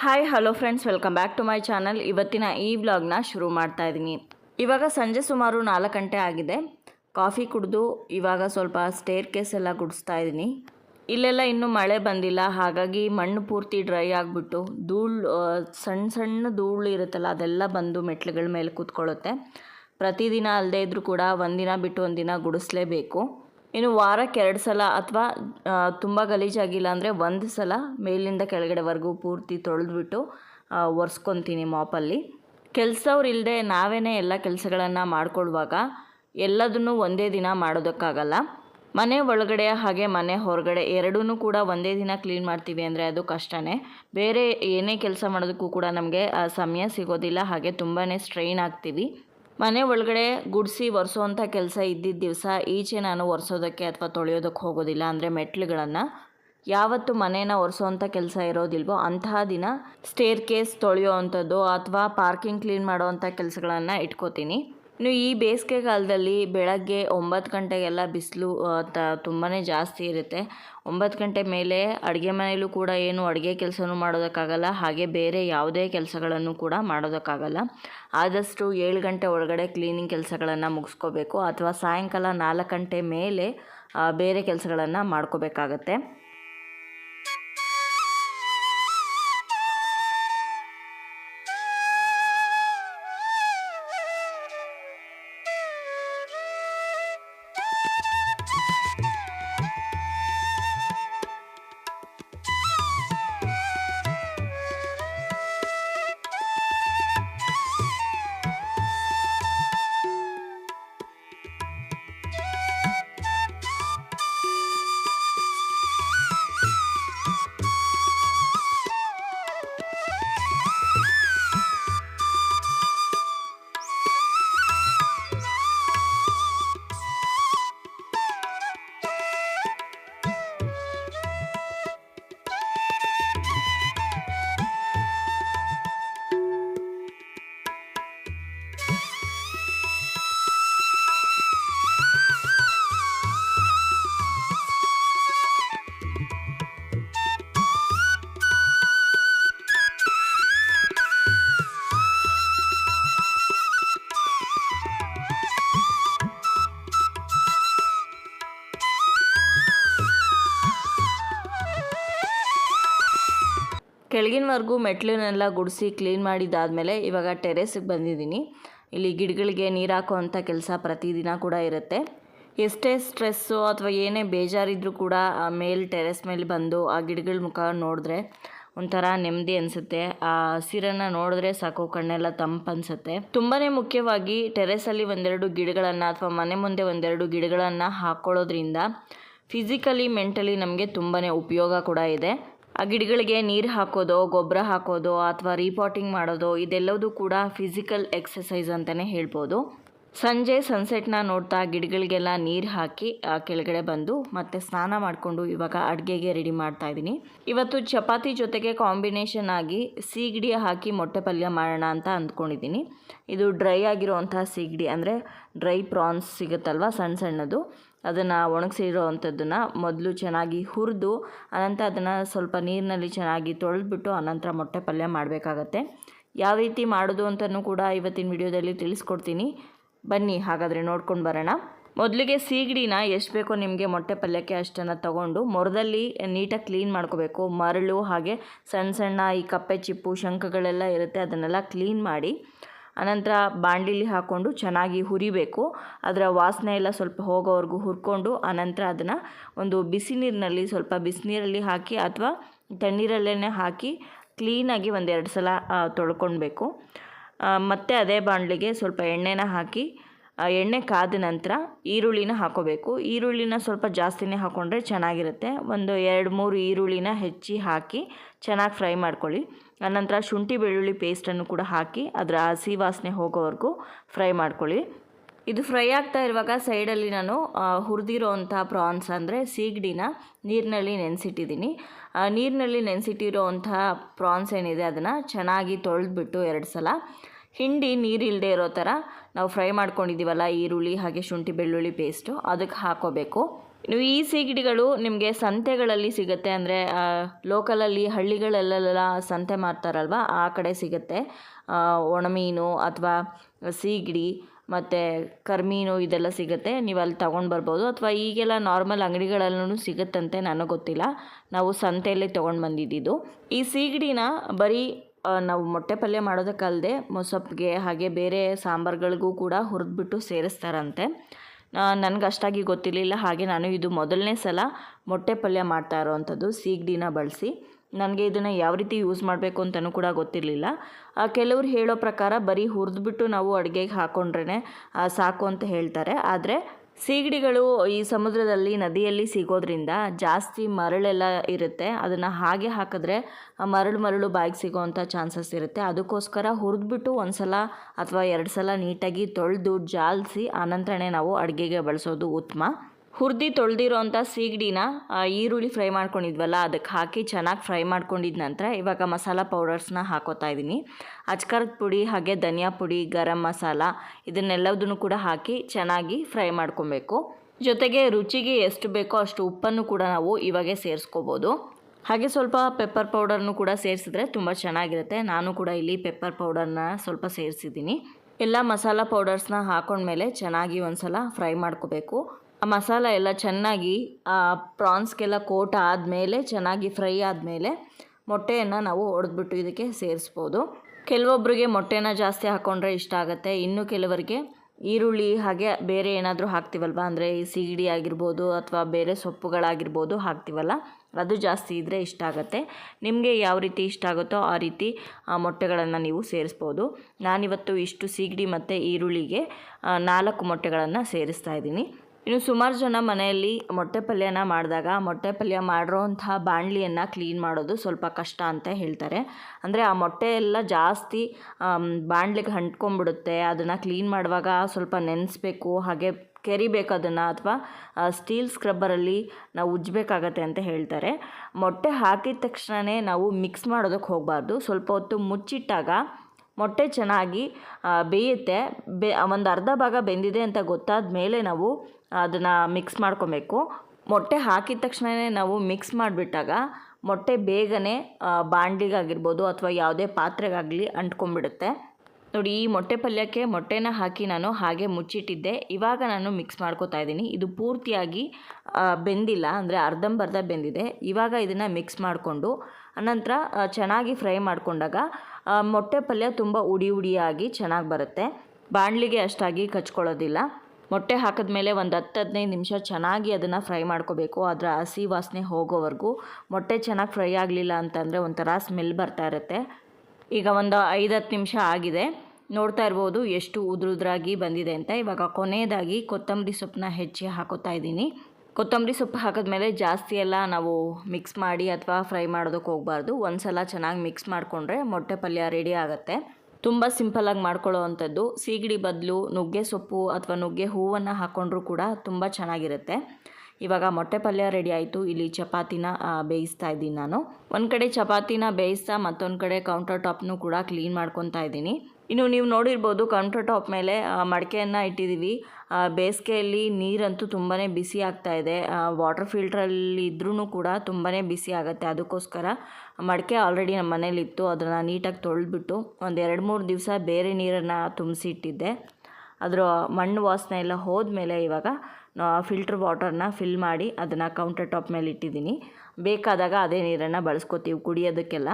Hi hello friends welcome back to my channel ಇವತ್ತಿನ ಈ ವ್ಲಾಗ್ನ ಶುರು ಮಾಡ್ತಾ ಇದ್ದೀನಿ. ಇವಾಗ ಸಂಜೆ ಸುಮಾರು ನಾಲ್ಕು ಗಂಟೆ ಆಗಿದೆ. ಕಾಫಿ ಕುಡಿದು ಇವಾಗ ಸ್ವಲ್ಪ ಸ್ಟೇರ್ ಕೇಸ್ ಎಲ್ಲ ಗುಡಿಸ್ತಾ ಇದ್ದೀನಿ. ಇಲ್ಲೆಲ್ಲ ಇನ್ನೂ ಮಳೆ ಬಂದಿಲ್ಲ. ಹಾಗಾಗಿ ಮಣ್ಣು ಪೂರ್ತಿ ಡ್ರೈ ಆಗಿಬಿಟ್ಟು ಧೂಳು ಸಣ್ಣ ಸಣ್ಣ ಧೂಳು ಇರುತ್ತಲ್ಲ, ಅದೆಲ್ಲ ಬಂದು ಮೆಟ್ಲುಗಳ ಮೇಲೆ ಕೂತ್ಕೊಳ್ಳುತ್ತೆ. ಪ್ರತಿದಿನ ಅಲ್ಲದೇ ಇದ್ದರೂ ಕೂಡ ಒಂದಿನ ಬಿಟ್ಟು ಒಂದಿನ ಗುಡಿಸ್ಲೇಬೇಕು. ಇನ್ನು ವಾರಕ್ಕೆ ಎರಡು ಸಲ ಅಥವಾ ತುಂಬ ಗಲೀಜಾಗಿಲ್ಲ ಅಂದರೆ ಒಂದು ಸಲ ಮೇಲಿಂದ ಕೆಳಗಡೆವರೆಗೂ ಪೂರ್ತಿ ತೊಳೆದ್ಬಿಟ್ಟು ಒರೆಸ್ಕೊತೀನಿ ಮಾಪಲ್ಲಿ. ಕೆಲಸವ್ರು ಇಲ್ಲದೆ ನಾವೇ ಎಲ್ಲ ಕೆಲಸಗಳನ್ನು ಮಾಡ್ಕೊಳ್ಳುವಾಗ ಎಲ್ಲದನ್ನು ಒಂದೇ ದಿನ ಮಾಡೋದಕ್ಕಾಗಲ್ಲ. ಮನೆ ಒಳಗಡೆ ಹಾಗೆ ಮನೆ ಹೊರಗಡೆ ಎರಡೂ ಕೂಡ ಒಂದೇ ದಿನ ಕ್ಲೀನ್ ಮಾಡ್ತೀವಿ ಅಂದರೆ ಅದು ಕಷ್ಟನೇ. ಬೇರೆ ಏನೇ ಕೆಲಸ ಮಾಡೋದಕ್ಕೂ ಕೂಡ ನಮಗೆ ಸಮಯ ಸಿಗೋದಿಲ್ಲ, ಹಾಗೆ ತುಂಬಾ ಸ್ಟ್ರೈನ್ ಆಗ್ತೀವಿ. ಮನೆ ಒಳಗಡೆ ಗುಡಿಸಿ ಒರೆಸೋವಂಥ ಕೆಲಸ ಇದ್ದಿದ್ದ ದಿವಸ ಈಚೆ ನಾನು ಒರೆಸೋದಕ್ಕೆ ಅಥವಾ ತೊಳೆಯೋದಕ್ಕೆ ಹೋಗೋದಿಲ್ಲ ಅಂದರೆ ಮೆಟ್ಲುಗಳನ್ನು. ಯಾವತ್ತು ಮನೇನ ಒರೆಸೋವಂಥ ಕೆಲಸ ಇರೋದಿಲ್ವೋ ಅಂತಹ ದಿನ ಸ್ಟೇರ್ ಕೇಸ್ ತೊಳೆಯೋ ಅಂಥದ್ದು ಅಥವಾ ಪಾರ್ಕಿಂಗ್ ಕ್ಲೀನ್ ಮಾಡೋವಂಥ ಕೆಲಸಗಳನ್ನು ಇಟ್ಕೋತೀನಿ. ಇನ್ನು ಈ ಬೇಸಿಗೆಗಾಲದಲ್ಲಿ ಬೆಳಗ್ಗೆ ಒಂಬತ್ತು ಗಂಟೆಗೆಲ್ಲ ಬಿಸಿಲು ತುಂಬಾ ಜಾಸ್ತಿ ಇರುತ್ತೆ. ಒಂಬತ್ತು ಗಂಟೆ ಮೇಲೆ ಅಡುಗೆ ಮನೆಯಲ್ಲೂ ಕೂಡ ಏನು ಅಡುಗೆ ಕೆಲಸನೂ ಮಾಡೋದಕ್ಕಾಗಲ್ಲ, ಹಾಗೆ ಬೇರೆ ಯಾವುದೇ ಕೆಲಸಗಳನ್ನು ಕೂಡ ಮಾಡೋದಕ್ಕಾಗಲ್ಲ. ಆದಷ್ಟು ಏಳು ಗಂಟೆ ಒಳಗಡೆ ಕ್ಲೀನಿಂಗ್ ಕೆಲಸಗಳನ್ನು ಮುಗಿಸ್ಕೋಬೇಕು, ಅಥವಾ ಸಾಯಂಕಾಲ ನಾಲ್ಕು ಗಂಟೆ ಮೇಲೆ ಬೇರೆ ಕೆಲಸಗಳನ್ನು ಮಾಡ್ಕೋಬೇಕಾಗತ್ತೆ. ಕೆಳಗಿನವರೆಗೂ ಮೆಟ್ಲನ್ನೆಲ್ಲ ಗುಡಿಸಿ ಕ್ಲೀನ್ ಮಾಡಿದ್ದಾದಮೇಲೆ ಇವಾಗ ಟೆರೇಸಿಗೆ ಬಂದಿದ್ದೀನಿ. ಇಲ್ಲಿ ಗಿಡಗಳಿಗೆ ನೀರು ಹಾಕುವಂಥ ಕೆಲಸ ಪ್ರತಿದಿನ ಕೂಡ ಇರುತ್ತೆ. ಎಷ್ಟೇ ಸ್ಟ್ರೆಸ್ಸು ಅಥವಾ ಏನೇ ಬೇಜಾರಿದ್ರೂ ಕೂಡ ಆ ಮೇಲೆ ಟೆರೆಸ್ ಮೇಲೆ ಬಂದು ಆ ಗಿಡಗಳ ಮುಖ ನೋಡಿದ್ರೆ ಒಂಥರ ನೆಮ್ಮದಿ ಅನಿಸುತ್ತೆ. ಆ ಹಸಿರನ್ನು ನೋಡಿದ್ರೆ ಸಾಕು, ಕಣ್ಣೆಲ್ಲ ತಂಪು ಅನಿಸುತ್ತೆ. ತುಂಬಾ ಮುಖ್ಯವಾಗಿ ಟೆರೆಸಲ್ಲಿ ಒಂದೆರಡು ಗಿಡಗಳನ್ನು ಅಥವಾ ಮನೆ ಮುಂದೆ ಒಂದೆರಡು ಗಿಡಗಳನ್ನು ಹಾಕ್ಕೊಳ್ಳೋದ್ರಿಂದ ಫಿಸಿಕಲಿ, ಮೆಂಟಲಿ ನಮಗೆ ತುಂಬಾ ಉಪಯೋಗ ಕೂಡ ಇದೆ. ಆ ಗಿಡಗಳಿಗೆ ನೀರು ಹಾಕೋದು, ಗೊಬ್ಬರ ಹಾಕೋದು ಅಥವಾ ರೀಪಾಟಿಂಗ್ ಮಾಡೋದು ಇದೆಲ್ಲವೂ ಕೂಡ ಫಿಸಿಕಲ್ ಎಕ್ಸಸೈಸ್ ಅಂತಲೇ ಹೇಳ್ಬೋದು. ಸಂಜೆ ಸನ್ಸೆಟ್ನ ನೋಡ್ತಾ ಗಿಡಗಳಿಗೆಲ್ಲ ನೀರು ಹಾಕಿ ಕೆಳಗಡೆ ಬಂದು ಮತ್ತೆ ಸ್ನಾನ ಮಾಡಿಕೊಂಡು ಇವಾಗ ಅಡುಗೆಗೆ ರೆಡಿ ಮಾಡ್ತಾ ಇದ್ದೀನಿ. ಇವತ್ತು ಚಪಾತಿ ಜೊತೆಗೆ ಕಾಂಬಿನೇಷನ್ ಆಗಿ ಸೀಗಡಿ ಹಾಕಿ ಮೊಟ್ಟೆ ಪಲ್ಯ ಮಾಡೋಣ ಅಂತ ಅಂದ್ಕೊಂಡಿದ್ದೀನಿ. ಇದು ಡ್ರೈ ಆಗಿರೋವಂಥ ಸೀಗಡಿ ಅಂದರೆ ಡ್ರೈ ಪ್ರಾನ್ಸ್ ಸಿಗುತ್ತಲ್ವ ಸಣ್ಣ ಸಣ್ಣದು. ಅದನ್ನು ಒಣಗಿಸಿರೋ ಅಂಥದ್ದನ್ನು ಮೊದಲು ಚೆನ್ನಾಗಿ ಹುರಿದು, ಅನಂತರ ಅದನ್ನು ಸ್ವಲ್ಪ ನೀರಿನಲ್ಲಿ ಚೆನ್ನಾಗಿ ತೊಳೆದ್ಬಿಟ್ಟು ಅನಂತರ ಮೊಟ್ಟೆ ಪಲ್ಯ ಮಾಡಬೇಕಾಗತ್ತೆ. ಯಾವ ರೀತಿ ಮಾಡೋದು ಅಂತಲೂ ಕೂಡ ಇವತ್ತಿನ ವಿಡಿಯೋದಲ್ಲಿ ತಿಳಿಸ್ಕೊಡ್ತೀನಿ. ಬನ್ನಿ, ಹಾಗಾದರೆ ನೋಡ್ಕೊಂಡು ಬರೋಣ. ಮೊದಲಿಗೆ ಸೀಗಡಿನ ಎಷ್ಟು ಬೇಕೋ ನಿಮಗೆ ಮೊಟ್ಟೆ ಪಲ್ಯಕ್ಕೆ ಅಷ್ಟನ್ನು ತಗೊಂಡು ಮೊರದಲ್ಲಿ ನೀಟಾಗಿ ಕ್ಲೀನ್ ಮಾಡ್ಕೋಬೇಕು. ಮರಳು ಹಾಗೆ ಸಣ್ಣ ಸಣ್ಣ ಈ ಕಪ್ಪೆ ಚಿಪ್ಪು ಶಂಖಗಳೆಲ್ಲ ಇರುತ್ತೆ, ಅದನ್ನೆಲ್ಲ ಕ್ಲೀನ್ ಮಾಡಿ ಅನಂತರ ಬಾಣಲಿಲಿ ಹಾಕ್ಕೊಂಡು ಚೆನ್ನಾಗಿ ಹುರಿಬೇಕು. ಅದರ ವಾಸನೆ ಎಲ್ಲ ಸ್ವಲ್ಪ ಹೋಗೋವರೆಗೂ ಹುರ್ಕೊಂಡು ಅನಂತರ ಅದನ್ನು ಒಂದು ಬಿಸಿ ನೀರಿನಲ್ಲಿ ಸ್ವಲ್ಪ ಬಿಸಿನೀರಲ್ಲಿ ಹಾಕಿ ಅಥವಾ ತಣ್ಣೀರಲ್ಲೇ ಹಾಕಿ ಕ್ಲೀನಾಗಿ ಒಂದೆರಡು ಸಲ ತೊಳ್ಕೊಳ್ಬೇಕು ಮತ್ತು ಅದೇ ಬಾಣಲಿಗೆ ಸ್ವಲ್ಪ ಎಣ್ಣೆನ ಹಾಕಿ ಎಣ್ಣೆ ಕಾದ ನಂತರ ಈರುಳ್ಳಿನ ಹಾಕೋಬೇಕು. ಈರುಳ್ಳಿನ ಸ್ವಲ್ಪ ಜಾಸ್ತಿನೇ ಹಾಕ್ಕೊಂಡ್ರೆ ಚೆನ್ನಾಗಿರುತ್ತೆ. ಒಂದು ಎರಡು ಮೂರು ಈರುಳ್ಳಿನ ಹೆಚ್ಚಿ ಹಾಕಿ ಚೆನ್ನಾಗಿ ಫ್ರೈ ಮಾಡ್ಕೊಳ್ಳಿ. ಆನಂತರ ಶುಂಠಿ ಬೆಳ್ಳುಳ್ಳಿ ಪೇಸ್ಟನ್ನು ಕೂಡ ಹಾಕಿ ಅದರ ಹಸಿ ವಾಸನೆ ಹೋಗೋವರೆಗೂ ಫ್ರೈ ಮಾಡ್ಕೊಳ್ಳಿ. ಇದು ಫ್ರೈ ಆಗ್ತಾ ಇರುವಾಗ ಸೈಡಲ್ಲಿ ನಾನು ಹುರಿದಿರೋ ಅಂಥ ಪ್ರಾನ್ಸ್ ಅಂದರೆ ಸೀಗಡಿನ ನೀರಿನಲ್ಲಿ ನೆನೆಸಿಟ್ಟಿದ್ದೀನಿ. ನೀರಿನಲ್ಲಿ ನೆನೆಸಿಟ್ಟಿರೋ ಅಂಥ ಪ್ರಾನ್ಸ್ ಏನಿದೆ ಅದನ್ನು ಚೆನ್ನಾಗಿ ತೊಳೆದ್ಬಿಟ್ಟು ಎರಡು ಸಲ. ಹಿಂಡಿ ನೀರಿಲ್ಲದೆ ಇರೋ ಥರ ನಾವು ಫ್ರೈ ಮಾಡ್ಕೊಂಡಿದ್ದೀವಲ್ಲ ಈರುಳ್ಳಿ ಹಾಗೆ ಶುಂಠಿ ಬೆಳ್ಳುಳ್ಳಿ ಪೇಸ್ಟು ಅದಕ್ಕೆ ಹಾಕೋಬೇಕು. ಇನ್ನು ಈ ಸೀಗಡಿಗಳು ನಿಮಗೆ ಸಂತೆಗಳಲ್ಲಿ ಸಿಗುತ್ತೆ ಅಂದರೆ ಲೋಕಲಲ್ಲಿ ಹಳ್ಳಿಗಳಲ್ಲೆಲ್ಲ ಸಂತೆ ಮಾಡ್ತಾರಲ್ವ, ಆ ಕಡೆ ಸಿಗುತ್ತೆ. ಒಣಮೀನು ಅಥವಾ ಸೀಗಡಿ ಮತ್ತು ಕರ್ಮೀನು ಇದೆಲ್ಲ ಸಿಗುತ್ತೆ, ನೀವು ಅಲ್ಲಿ ತೊಗೊಂಡು ಬರ್ಬೋದು. ಅಥವಾ ಈಗೆಲ್ಲ ನಾರ್ಮಲ್ ಅಂಗಡಿಗಳಲ್ಲೂ ಸಿಗುತ್ತಂತೆ, ನನಗೆ ಗೊತ್ತಿಲ್ಲ. ನಾವು ಸಂತೆಯಲ್ಲೇ ತೊಗೊಂಡು ಬಂದಿದ್ದು ಈ ಸೀಗಡಿನ ಬರೀ ನಾವು ಮೊಟ್ಟೆ ಪಲ್ಯ ಮಾಡೋದಕ್ಕಲ್ಲದೆ ಮೊಸಪ್ಪಿಗೆ ಹಾಗೆ ಬೇರೆ ಸಾಂಬಾರುಗಳಿಗೂ ಕೂಡ ಹುರಿದ್ಬಿಟ್ಟು ಸೇರಿಸ್ತಾರಂತೆ. ನನಗೆ ಅಷ್ಟಾಗಿ ಗೊತ್ತಿರಲಿಲ್ಲ, ಹಾಗೆ ನಾನು ಇದು ಮೊದಲನೇ ಸಲ ಮೊಟ್ಟೆ ಪಲ್ಯ ಮಾಡ್ತಾ ಇರೋವಂಥದ್ದು, ಸೀಗಡಿನ ಬಳಸಿ. ನನಗೆ ಇದನ್ನು ಯಾವ ರೀತಿ ಯೂಸ್ ಮಾಡಬೇಕು ಅಂತಲೂ ಕೂಡ ಗೊತ್ತಿರಲಿಲ್ಲ. ಕೆಲವರು ಹೇಳೋ ಪ್ರಕಾರ ಬರೀ ಹುರಿದ್ಬಿಟ್ಟು ನಾವು ಅಡುಗೆಗೆ ಹಾಕ್ಕೊಂಡ್ರೇ ಸಾಕು ಅಂತ ಹೇಳ್ತಾರೆ. ಆದರೆ ಸೀಗಡಿಗಳು ಈ ಸಮುದ್ರದಲ್ಲಿ ನದಿಯಲ್ಲಿ ಸಿಗೋದ್ರಿಂದ ಜಾಸ್ತಿ ಮರಳೆಲ್ಲ ಇರುತ್ತೆ. ಅದನ್ನು ಹಾಗೆ ಹಾಕಿದ್ರೆ ಮರಳು ಮರಳು ಬಾಯಿಗೆ ಸಿಗೋವಂಥ ಚಾನ್ಸಸ್ ಇರುತ್ತೆ. ಅದಕ್ಕೋಸ್ಕರ ಹುರಿದ್ಬಿಟ್ಟು ಒಂದು ಸಲ ಅಥವಾ ಎರಡು ಸಲ ನೀಟಾಗಿ ತೊಳೆದು ಜಾಲಿಸಿ ಆನಂತರನೇ ನಾವು ಅಡುಗೆಗೆ ಬಳಸೋದು ಉತ್ತಮ. ಹುರಿದು ತೊಳೆದಿರೋಂಥ ಸೀಗಡಿನ ಆ, ಈರುಳ್ಳಿ ಫ್ರೈ ಮಾಡ್ಕೊಂಡಿದ್ವಲ್ಲ ಅದಕ್ಕೆ ಹಾಕಿ ಚೆನ್ನಾಗಿ ಫ್ರೈ ಮಾಡ್ಕೊಂಡಿದ ನಂತರ ಇವಾಗ ಮಸಾಲ ಪೌಡರ್ಸ್ನ ಹಾಕೋತಾ ಇದ್ದೀನಿ ಅಚ್ಕಾರದ ಪುಡಿ ಹಾಗೆ ಧನಿಯಾ ಪುಡಿ ಗರಂ ಮಸಾಲ ಇದನ್ನೆಲ್ಲದನ್ನು ಕೂಡ ಹಾಕಿ ಚೆನ್ನಾಗಿ ಫ್ರೈ ಮಾಡ್ಕೊಬೇಕು. ಜೊತೆಗೆ ರುಚಿಗೆ ಎಷ್ಟು ಬೇಕೋ ಅಷ್ಟು ಉಪ್ಪನ್ನು ಕೂಡ ನಾವು ಇವಾಗೆ ಸೇರಿಸ್ಕೋಬೋದು. ಹಾಗೆ ಸ್ವಲ್ಪ ಪೆಪ್ಪರ್ ಪೌಡರ್ನು ಕೂಡ ಸೇರಿಸಿದ್ರೆ ತುಂಬ ಚೆನ್ನಾಗಿರುತ್ತೆ. ನಾನು ಕೂಡ ಇಲ್ಲಿ ಪೆಪ್ಪರ್ ಪೌಡರ್ನ ಸ್ವಲ್ಪ ಸೇರಿಸಿದ್ದೀನಿ. ಎಲ್ಲ ಮಸಾಲ ಪೌಡರ್ಸ್ನ ಹಾಕೊಂಡ್ಮೇಲೆ ಚೆನ್ನಾಗಿ ಒಂದು ಸಲ ಫ್ರೈ ಮಾಡ್ಕೋಬೇಕು. ಆ ಮಸಾಲ ಎಲ್ಲ ಚೆನ್ನಾಗಿ ಪ್ರಾನ್ಸ್ಗೆಲ್ಲ ಕೋಟ್ ಆದಮೇಲೆ, ಚೆನ್ನಾಗಿ ಫ್ರೈ ಆದಮೇಲೆ ಮೊಟ್ಟೆಯನ್ನು ನಾವು ಒಡೆದ್ಬಿಟ್ಟು ಇದಕ್ಕೆ ಸೇರಿಸ್ಬೋದು. ಕೆಲವೊಬ್ಬರಿಗೆ ಮೊಟ್ಟೆನ ಜಾಸ್ತಿ ಹಾಕ್ಕೊಂಡ್ರೆ ಇಷ್ಟ ಆಗುತ್ತೆ. ಇನ್ನು ಕೆಲವರಿಗೆ ಈರುಳ್ಳಿ ಹಾಗೆ ಬೇರೆ ಏನಾದರೂ ಹಾಕ್ತೀವಲ್ವ? ಅಂದರೆ ಈ ಸೀಗಡಿ ಆಗಿರ್ಬೋದು ಅಥವಾ ಬೇರೆ ಸೊಪ್ಪುಗಳಾಗಿರ್ಬೋದು ಹಾಕ್ತೀವಲ್ಲ? ಅದು ಜಾಸ್ತಿ ಇದ್ದರೆ ಇಷ್ಟ ಆಗುತ್ತೆ. ನಿಮಗೆ ಯಾವ ರೀತಿ ಇಷ್ಟ ಆಗುತ್ತೋ ಆ ರೀತಿ ಆ ಮೊಟ್ಟೆಗಳನ್ನು ನೀವು ಸೇರಿಸ್ಬೋದು. ನಾನಿವತ್ತು ಇಷ್ಟು ಸೀಗಡಿ ಮತ್ತು ಈರುಳ್ಳಿಗೆ ನಾಲ್ಕು ಮೊಟ್ಟೆಗಳನ್ನು ಸೇರಿಸ್ತಾ ಇದ್ದೀನಿ. ಇನ್ನು ಸುಮಾರು ಜನ ಮನೆಯಲ್ಲಿ ಮೊಟ್ಟೆ ಪಲ್ಯನ ಮಾಡಿದಾಗ ಮೊಟ್ಟೆ ಪಲ್ಯ ಮಾಡಿರೋಂಥ ಬಾಣಲಿಯನ್ನು ಕ್ಲೀನ್ ಮಾಡೋದು ಸ್ವಲ್ಪ ಕಷ್ಟ ಅಂತ ಹೇಳ್ತಾರೆ. ಅಂದರೆ ಆ ಮೊಟ್ಟೆ ಎಲ್ಲ ಜಾಸ್ತಿ ಬಾಣಲಿಗೆ ಅಂಟ್ಕೊಂಡ್ಬಿಡುತ್ತೆ. ಅದನ್ನು ಕ್ಲೀನ್ ಮಾಡುವಾಗ ಸ್ವಲ್ಪ ನೆನೆಸ್ಬೇಕು, ಹಾಗೆ ಕೆರಿಬೇಕು ಅದನ್ನು ಅಥವಾ ಸ್ಟೀಲ್ ಸ್ಕ್ರಬ್ಬರಲ್ಲಿ ನಾವು ಉಜ್ಜಬೇಕಾಗತ್ತೆ ಅಂತ ಹೇಳ್ತಾರೆ. ಮೊಟ್ಟೆ ಹಾಕಿದ ತಕ್ಷಣವೇ ನಾವು ಮಿಕ್ಸ್ ಮಾಡೋದಕ್ಕೆ ಹೋಗಬಾರ್ದು. ಸ್ವಲ್ಪ ಹೊತ್ತು ಮುಚ್ಚಿಟ್ಟಾಗ ಮೊಟ್ಟೆ ಚೆನ್ನಾಗಿ ಬೇಯುತ್ತೆ. ಬೆ, ಒಂದು ಅರ್ಧ ಭಾಗ ಬೆಂದಿದೆ ಅಂತ ಗೊತ್ತಾದ ಮೇಲೆ ನಾವು ಅದನ್ನು ಮಿಕ್ಸ್ ಮಾಡ್ಕೊಬೇಕು. ಮೊಟ್ಟೆ ಹಾಕಿದ ತಕ್ಷಣವೇ ನಾವು ಮಿಕ್ಸ್ ಮಾಡಿಬಿಟ್ಟಾಗ ಮೊಟ್ಟೆ ಬೇಗನೆ ಬಾಣಲಿಗಾಗಿರ್ಬೋದು ಅಥವಾ ಯಾವುದೇ ಪಾತ್ರೆಗಾಗಲಿ ಅಂಟ್ಕೊಂಡ್ಬಿಡುತ್ತೆ. ನೋಡಿ, ಈ ಮೊಟ್ಟೆ ಪಲ್ಯಕ್ಕೆ ಮೊಟ್ಟೆನ ಹಾಕಿ ನಾನು ಹಾಗೆ ಮುಚ್ಚಿಟ್ಟಿದ್ದೆ. ಇವಾಗ ನಾನು ಮಿಕ್ಸ್ ಮಾಡ್ಕೋತಾ ಇದ್ದೀನಿ. ಇದು ಪೂರ್ತಿಯಾಗಿ ಬೆಂದಿಲ್ಲ, ಅಂದರೆ ಅರ್ಧಂಬರ್ಧ ಬೆಂದಿದೆ. ಇವಾಗ ಇದನ್ನು ಮಿಕ್ಸ್ ಮಾಡಿಕೊಂಡು, ಅನಂತರ ಚೆನ್ನಾಗಿ ಫ್ರೈ ಮಾಡಿಕೊಂಡಾಗ ಮೊಟ್ಟೆ ಪಲ್ಯ ತುಂಬ ಉಡಿ ಉಡಿಯಾಗಿ ಚೆನ್ನಾಗಿ ಬರುತ್ತೆ. ಬಾಣಲಿಗೆ ಅಷ್ಟಾಗಿ ಕಚ್ಕೊಳ್ಳೋದಿಲ್ಲ. ಮೊಟ್ಟೆ ಹಾಕಿದ ಮೇಲೆ ಒಂದು ಹತ್ತು ಹದಿನೈದು ನಿಮಿಷ ಚೆನ್ನಾಗಿ ಅದನ್ನು ಫ್ರೈ ಮಾಡ್ಕೋಬೇಕು. ಅದರ ಹಸಿ ವಾಸನೆ ಹೋಗೋವರೆಗೂ ಮೊಟ್ಟೆ ಚೆನ್ನಾಗಿ ಫ್ರೈ ಆಗಲಿಲ್ಲ ಅಂತಂದರೆ ಒಂಥರ ಸ್ಮೆಲ್ ಬರ್ತಾ ಇರುತ್ತೆ. ಈಗ ಒಂದು ಐದು ಹತ್ತು ನಿಮಿಷ ಆಗಿದೆ. ನೋಡ್ತಾ ಇರ್ಬೋದು ಎಷ್ಟು ಉದುರುದ್ರಾಗಿ ಬಂದಿದೆ ಅಂತ. ಇವಾಗ ಕೊನೆಯದಾಗಿ ಕೊತ್ತಂಬರಿ ಸೊಪ್ಪನ್ನ ಹೆಚ್ಚಿ ಹಾಕೋತಾ ಇದ್ದೀನಿ. ಕೊತ್ತಂಬರಿ ಸೊಪ್ಪು ಹಾಕಿದ್ಮೇಲೆ ಜಾಸ್ತಿ ಎಲ್ಲ ನಾವು ಮಿಕ್ಸ್ ಮಾಡಿ ಅಥವಾ ಫ್ರೈ ಮಾಡೋದಕ್ಕೆ ಹೋಗಬಾರ್ದು. ಒಂದು ಸಲ ಚೆನ್ನಾಗಿ ಮಿಕ್ಸ್ ಮಾಡಿಕೊಂಡ್ರೆ ಮೊಟ್ಟೆ ಪಲ್ಯ ರೆಡಿ ಆಗುತ್ತೆ. ತುಂಬ ಸಿಂಪಲಾಗಿ ಮಾಡ್ಕೊಳ್ಳೋ ಅಂಥದ್ದು ಸೀಗಡಿ ಬದಲು, ನುಗ್ಗೆ ಸೊಪ್ಪು ಅಥವಾ ನುಗ್ಗೆ ಹೂವನ್ನು ಹಾಕ್ಕೊಂಡ್ರೂ ಕೂಡ ತುಂಬ ಚೆನ್ನಾಗಿರುತ್ತೆ. ಇವಾಗ ಮೊಟ್ಟೆ ಪಲ್ಯ ರೆಡಿ ಆಯಿತು. ಇಲ್ಲಿ ಚಪಾತಿನ ಬೇಯಿಸ್ತಾ ಇದ್ದೀನಿ ನಾನು. ಒಂದು ಕಡೆ ಚಪಾತಿನ ಬೇಯಿಸ್ತಾ ಮತ್ತೊಂದು ಕಡೆ ಕೌಂಟರ್ ಟಾಪ್ನು ಕೂಡ ಕ್ಲೀನ್ ಮಾಡ್ಕೊತಾ ಇದ್ದೀನಿ. ಇನ್ನು ನೀವು ನೋಡಿರ್ಬೋದು ಕೌಂಟರ್ ಟಾಪ್ ಮೇಲೆ ಮಡಕೆಯನ್ನು ಇಟ್ಟಿದ್ದೀವಿ. ಬೇಸಿಗೆಯಲ್ಲಿ ನೀರಂತೂ ತುಂಬಾ ಬಿಸಿ ಆಗ್ತಾ ಇದೆ. ವಾಟರ್ ಫಿಲ್ಟ್ರಲ್ಲಿ ಇದ್ರೂ ಕೂಡ ತುಂಬಾ ಬಿಸಿ ಆಗುತ್ತೆ. ಅದಕ್ಕೋಸ್ಕರ ಮಡಕೆ ಆಲ್ರೆಡಿ ನಮ್ಮ ಮನೇಲಿತ್ತು ಅದನ್ನು ನೀಟಾಗಿ ತೊಳೆದ್ಬಿಟ್ಟು ಒಂದು ಎರಡು ಮೂರು ದಿವಸ ಬೇರೆ ನೀರನ್ನು ತುಂಬಿಸಿ ಇಟ್ಟಿದ್ದೆ ಅದರ ಮಣ್ಣು ವಾಸನೆ ಎಲ್ಲ ಹೋದ್ಮೇಲೆ ಇವಾಗ ಫಿಲ್ಟ್ರ್ ವಾಟರ್ನ ಫಿಲ್ ಮಾಡಿ ಅದನ್ನು ಕೌಂಟರ್ ಟಾಪ್ ಮೇಲೆ ಇಟ್ಟಿದ್ದೀನಿ. ಬೇಕಾದಾಗ ಅದೇ ನೀರನ್ನು ಬಳಸ್ಕೋತೀವಿ ಕುಡಿಯೋದಕ್ಕೆಲ್ಲ.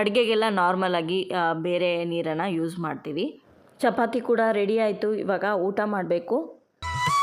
ಅಡುಗೆಗೆಲ್ಲ ನಾರ್ಮಲಾಗಿ ಬೇರೆ ನೀರನ್ನು ಯೂಸ್ ಮಾಡ್ತೀವಿ. ಚಪಾತಿ ಕೂಡ ರೆಡಿ ಆಯಿತು. ಇವಾಗ ಊಟ ಮಾಡಬೇಕು. Thank you.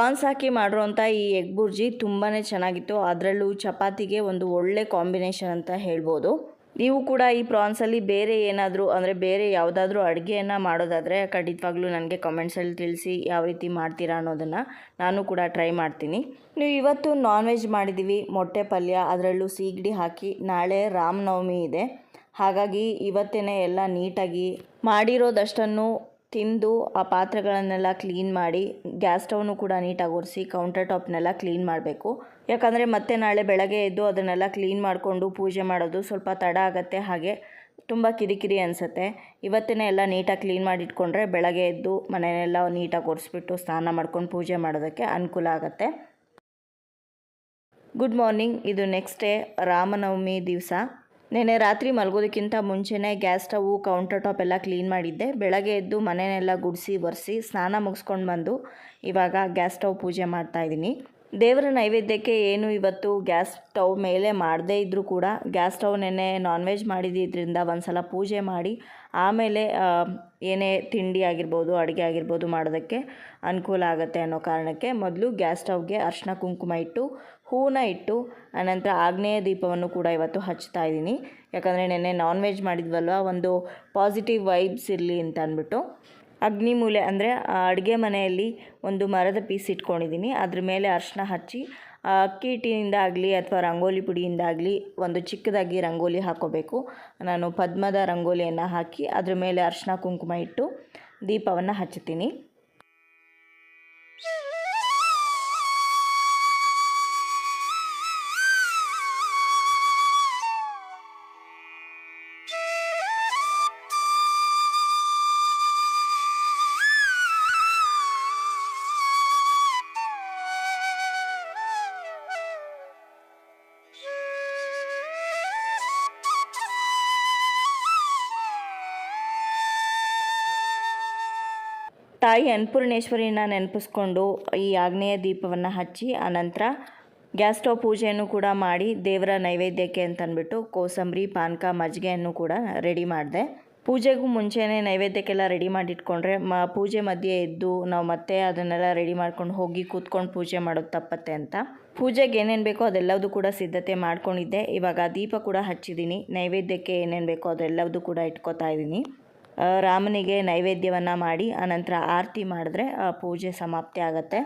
ಪ್ರಾನ್ಸ್ ಹಾಕಿ ಮಾಡಿರೋಂಥ ಈ ಎಗ್ ಬುರ್ಜಿ ತುಂಬಾ ಚೆನ್ನಾಗಿತ್ತು. ಅದರಲ್ಲೂ ಚಪಾತಿಗೆ ಒಂದು ಒಳ್ಳೆ ಕಾಂಬಿನೇಷನ್ ಅಂತ ಹೇಳ್ಬೋದು. ನೀವು ಕೂಡ ಈ ಪ್ರಾನ್ಸಲ್ಲಿ ಬೇರೆ ಏನಾದರೂ, ಅಂದರೆ ಬೇರೆ ಯಾವುದಾದ್ರೂ ಅಡುಗೆಯನ್ನು ಮಾಡೋದಾದರೆ ಖಂಡಿತವಾಗ್ಲೂ ನನಗೆ ಕಮೆಂಟ್ಸಲ್ಲಿ ತಿಳಿಸಿ ಯಾವ ರೀತಿ ಮಾಡ್ತೀರಾ ಅನ್ನೋದನ್ನು ನಾನು ಕೂಡ ಟ್ರೈ ಮಾಡ್ತೀನಿ. ನೀವು ಇವತ್ತು ನಾನ್ ವೆಜ್ ಮಾಡಿದ್ದೀವಿ, ಮೊಟ್ಟೆ ಪಲ್ಯ, ಅದರಲ್ಲೂ ಸೀಗಡಿ ಹಾಕಿ, ನಾಳೆ ರಾಮನವಮಿ ಇದೆ. ಹಾಗಾಗಿ ಇವತ್ತೇ ಎಲ್ಲ ನೀಟಾಗಿ ಮಾಡಿರೋದಷ್ಟನ್ನು ತಿಂದು ಆ ಪಾತ್ರೆಗಳನ್ನೆಲ್ಲ ಕ್ಲೀನ್ ಮಾಡಿ ಗ್ಯಾಸ್ ಸ್ಟವ್ನು ಕೂಡ ನೀಟಾಗಿ ಒರೆಸಿ ಕೌಂಟರ್ ಟಾಪ್ನೆಲ್ಲ ಕ್ಲೀನ್ ಮಾಡಬೇಕು. ಯಾಕಂದರೆ ಮತ್ತೆ ನಾಳೆ ಬೆಳಗ್ಗೆ ಎದ್ದು ಅದನ್ನೆಲ್ಲ ಕ್ಲೀನ್ ಮಾಡಿಕೊಂಡು ಪೂಜೆ ಮಾಡೋದು ಸ್ವಲ್ಪ ತಡ ಆಗುತ್ತೆ, ಹಾಗೆ ತುಂಬ ಕಿರಿಕಿರಿ ಅನಿಸುತ್ತೆ. ಇವತ್ತೇ ಎಲ್ಲ ನೀಟಾಗಿ ಕ್ಲೀನ್ ಮಾಡಿ ಇಟ್ಕೊಂಡ್ರೆ ಬೆಳಗ್ಗೆ ಎದ್ದು ಮನೆಯೆಲ್ಲ ನೀಟಾಗಿ ಒರೆಸ್ಬಿಟ್ಟು ಸ್ನಾನ ಮಾಡ್ಕೊಂಡು ಪೂಜೆ ಮಾಡೋದಕ್ಕೆ ಅನುಕೂಲ ಆಗುತ್ತೆ. ಗುಡ್ ಮಾರ್ನಿಂಗ್ ಇದು ನೆಕ್ಸ್ಟ್ ಡೇ ರಾಮನವಮಿ ದಿವಸ. ನೆನ್ನೆ ರಾತ್ರಿ ಮಲಗೋದಕ್ಕಿಂತ ಮುಂಚೆನೇ ಗ್ಯಾಸ್ ಸ್ಟವು ಕೌಂಟರ್ ಟಾಪ್ ಎಲ್ಲ ಕ್ಲೀನ್ ಮಾಡಿದ್ದೆ. ಬೆಳಗ್ಗೆ ಎದ್ದು ಮನೆಯೆಲ್ಲ ಗುಡಿಸಿ, ಒರೆಸಿ, ಸ್ನಾನ ಮುಗಿಸ್ಕೊಂಡು ಬಂದು ಇವಾಗ ಗ್ಯಾಸ್ ಸ್ಟವ್ ಪೂಜೆ ಮಾಡ್ತಾಯಿದ್ದೀನಿ ದೇವರ ನೈವೇದ್ಯಕ್ಕೆ ಏನು ಇವತ್ತು ಗ್ಯಾಸ್ ಸ್ಟವ್ ಮೇಲೆ ಮಾಡದೇ ಇದ್ದರೂ ಕೂಡ ಗ್ಯಾಸ್ ಸ್ಟವ್ ನೆನ್ನೆ ನಾನ್ ವೆಜ್ ಮಾಡಿದ್ರಿಂದ ಒಂದು ಸಲ ಪೂಜೆ ಮಾಡಿ, ಆಮೇಲೆ ಏನೇ ತಿಂಡಿ ಆಗಿರ್ಬೋದು, ಅಡುಗೆ ಆಗಿರ್ಬೋದು ಮಾಡೋದಕ್ಕೆ ಅನುಕೂಲ ಆಗುತ್ತೆ ಅನ್ನೋ ಕಾರಣಕ್ಕೆ ಮೊದಲು ಗ್ಯಾಸ್ ಸ್ಟವ್ಗೆ ಅರ್ಶಿನ ಕುಂಕುಮ ಇಟ್ಟು ಹೂವನ್ನ ಇಟ್ಟು, ಆನಂತರ ಆಗ್ನೇಯ ದೀಪವನ್ನು ಕೂಡ ಇವತ್ತು ಹಚ್ತಾ ಇದ್ದೀನಿ. ಯಾಕಂದರೆ ನೆನ್ನೆ ನಾನ್ ವೆಜ್ ಮಾಡಿದ್ವಲ್ವ, ಒಂದು ಪಾಸಿಟಿವ್ ವೈಬ್ಸ್ ಇರಲಿ ಅಂತ ಅಂದ್ಬಿಟ್ಟು. ಅಗ್ನಿ ಮೂಲೆ ಅಂದರೆ ಅಡುಗೆ ಮನೆಯಲ್ಲಿ ಒಂದು ಮರದ ಪೀಸ್ ಇಟ್ಕೊಂಡಿದ್ದೀನಿ. ಅದ್ರ ಮೇಲೆ ಅರ್ಶಿನ ಹಚ್ಚಿ ಅಕ್ಕಿ ಹಿಟ್ಟಿನಿಂದ ಆಗಲಿ ಅಥವಾ ರಂಗೋಲಿ ಪುಡಿಯಿಂದ ಆಗಲಿ ಒಂದು ಚಿಕ್ಕದಾಗಿ ರಂಗೋಲಿ ಹಾಕೋಬೇಕು. ನಾನು ಪದ್ಮದ ರಂಗೋಲಿಯನ್ನು ಹಾಕಿ ಅದ್ರ ಮೇಲೆ ಅರ್ಶಿನ ಕುಂಕುಮ ಇಟ್ಟು ದೀಪವನ್ನು ಹಚ್ಚುತ್ತೀನಿ. ತಾಯಿ ಅನ್ನಪೂರ್ಣೇಶ್ವರಿನ ನೆನಪಿಸ್ಕೊಂಡು ಈ ಆಗ್ನೇಯ ದೀಪವನ್ನು ಹಚ್ಚಿ, ಆನಂತರ ಗ್ಯಾಸ್ ಸ್ಟವ್ ಪೂಜೆಯನ್ನು ಕೂಡ ಮಾಡಿ ದೇವರ ನೈವೇದ್ಯಕ್ಕೆ ಅಂತಂದ್ಬಿಟ್ಟು ಕೋಸಂಬರಿ, ಪಾನಕ, ಮಜ್ಜಿಗೆಯನ್ನು ಕೂಡ ರೆಡಿ ಮಾಡಿದೆ. ಪೂಜೆಗೂ ಮುಂಚೆನೇ ನೈವೇದ್ಯಕ್ಕೆಲ್ಲ ರೆಡಿ ಮಾಡಿಟ್ಕೊಂಡ್ರೆ ಮ, ಪೂಜೆ ಮಧ್ಯೆ ಎದ್ದು ನಾವು ಮತ್ತೆ ಅದನ್ನೆಲ್ಲ ರೆಡಿ ಮಾಡ್ಕೊಂಡು ಹೋಗಿ ಕೂತ್ಕೊಂಡು ಪೂಜೆ ಮಾಡೋದು ತಪ್ಪತ್ತೆ ಅಂತ. ಪೂಜೆಗೆ ಏನೇನು ಬೇಕೋ ಅದೆಲ್ಲವೂ ಕೂಡ ಸಿದ್ಧತೆ ಮಾಡ್ಕೊಂಡಿದ್ದೆ. ಇವಾಗ ದೀಪ ಕೂಡ ಹಚ್ಚಿದ್ದೀನಿ ನೈವೇದ್ಯಕ್ಕೆ ಏನೇನು ಬೇಕೋ ಅದೆಲ್ಲವೂ ಕೂಡ ಇಟ್ಕೋತಾ ಇದ್ದೀನಿ ರಾಮನಿಗೆ ನೈವೇದ್ಯವನ್ನು ಮಾಡಿ ಆನಂತರ ಆರತಿ ಮಾಡಿದ್ರೆ ಪೂಜೆ ಸಮಾಪ್ತಿ ಆಗತ್ತೆ.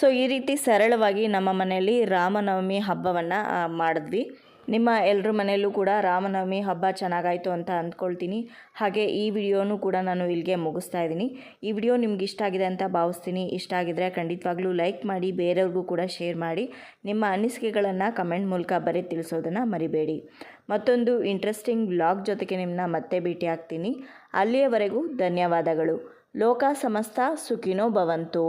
ಸೊ ಈ ರೀತಿ ಸರಳವಾಗಿ ನಮ್ಮ ಮನೆಯಲ್ಲಿ ರಾಮನವಮಿ ಹಬ್ಬವನ್ನು ಮಾಡಿದ್ವಿ. ನಿಮ್ಮ ಎಲ್ಲರ ಮನೆಯಲ್ಲೂ ಕೂಡ ರಾಮನವಮಿ ಹಬ್ಬ ಚೆನ್ನಾಗಾಯಿತು ಅಂತ ಅಂದ್ಕೊಳ್ತೀನಿ. ಹಾಗೆ ಈ ವಿಡಿಯೋನೂ ಕೂಡ ನಾನು ಇಲ್ಲಿಗೆ ಮುಗಿಸ್ತಾ ಇದ್ದೀನಿ. ಈ ವಿಡಿಯೋ ನಿಮ್ಗೆ ಇಷ್ಟ ಆಗಿದೆ ಅಂತ ಭಾವಿಸ್ತೀನಿ. ಇಷ್ಟ ಆಗಿದ್ರೆ ಖಂಡಿತವಾಗ್ಲೂ ಲೈಕ್ ಮಾಡಿ, ಬೇರೆಯವ್ರಿಗೂ ಕೂಡ ಶೇರ್ ಮಾಡಿ. ನಿಮ್ಮ ಅನಿಸಿಕೆಗಳನ್ನು ಕಮೆಂಟ್ ಮೂಲಕ ಬರೀ ತಿಳಿಸೋದನ್ನು ಮರಿಬೇಡಿ. ಮತ್ತೊಂದು ಇಂಟ್ರೆಸ್ಟಿಂಗ್ ವ್ಲಾಗ್ ಜೊತೆಗೆ ನಿಮ್ಮನ್ನ ಮತ್ತೆ ಭೇಟಿ ಆಗ್ತೀನಿ. ಅಲ್ಲಿಯವರೆಗೂ ಧನ್ಯವಾದಗಳು. ಲೋಕ ಸಮಸ್ತ ಸುಖಿನೋ ಭವಂತು.